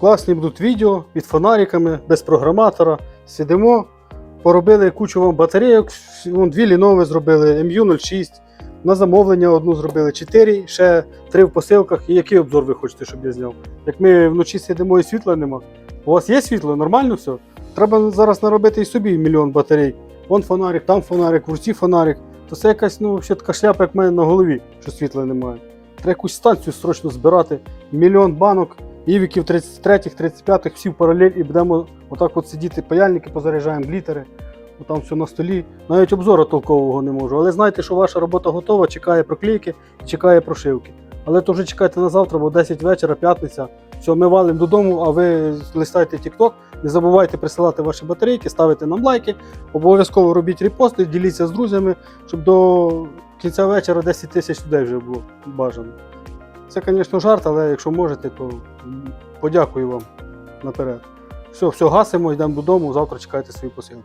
Класні будуть відео під фонариками, без програматора. Сидимо, поробили кучу вам батарейок. Вон дві лінові зробили, MU06. На замовлення одну зробили, 4, ще три в посилках. І який обзор ви хочете, щоб я зняв? Як ми вночі сидимо і світла нема. У вас є світло, нормально все? Треба зараз наробити і собі мільйон батарей. Вон фонарик, там фонарик, в руці фонарик. То це якась ну, взагалі така шляпа, як в мене на голові, що світла немає. Треба якусь станцію срочно збирати, мільйон банок, івіків 33-х, 35-х, всі в паралель і будемо отак от сидіти, паяльники позаряджаємо, глітери. Там все на столі. Навіть обзору толкового не можу. Але знайте, що ваша робота готова, чекає проклейки і чекає прошивки. Але то вже чекайте на завтра, бо 10 вечора, п'ятниця. Все, ми валимо додому, а ви листайте TikTok. Не забувайте присилати ваші батарейки, ставити нам лайки. Обов'язково робіть репости, діліться з друзями, щоб до кінця вечора 10 тисяч людей вже було бажано. Це, звісно, жарт, але якщо можете, то подякую вам наперед. Все, все, гасимо, йдемо додому, завтра чекайте свої посилки.